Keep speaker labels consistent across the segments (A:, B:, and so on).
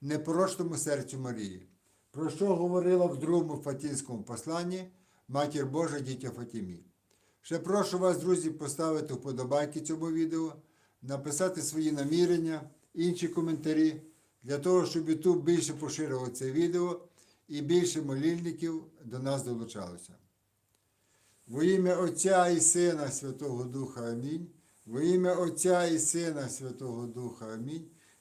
A: непорочному серцю Марії, про що говорила в другому Фатінському посланні Матір Божа дітя Фатімі. Ще прошу вас, друзі, поставити вподобайки цьому відео, написати свої намірення, інші коментарі, для того, щоб YouTube більше поширював це відео і більше молільників до нас долучалося. Во ім'я Отця і Сина Святого Духа Амінь. Во ім'я Отця і Сина Святого Духа Амінь.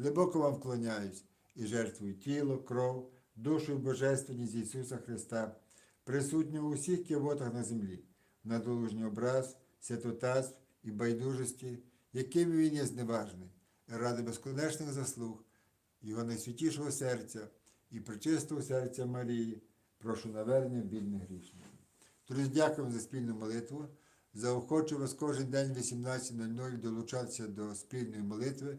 A: глибоко вам вклоняюсь і жертвую тіло, кров, душу і божественність Ісуса Христа, присутнього у всіх кивотах на землі, в надолужній образ, святотатств і байдужості, якими він є зневажний, ради безконечних заслуг, Його найсвятішого серця і причистого серця Марії, прошу навернення бідних грішних. Друзі, дякуємо за спільну молитву. Заохочую вас кожен день в 18.00 долучатися до спільної молитви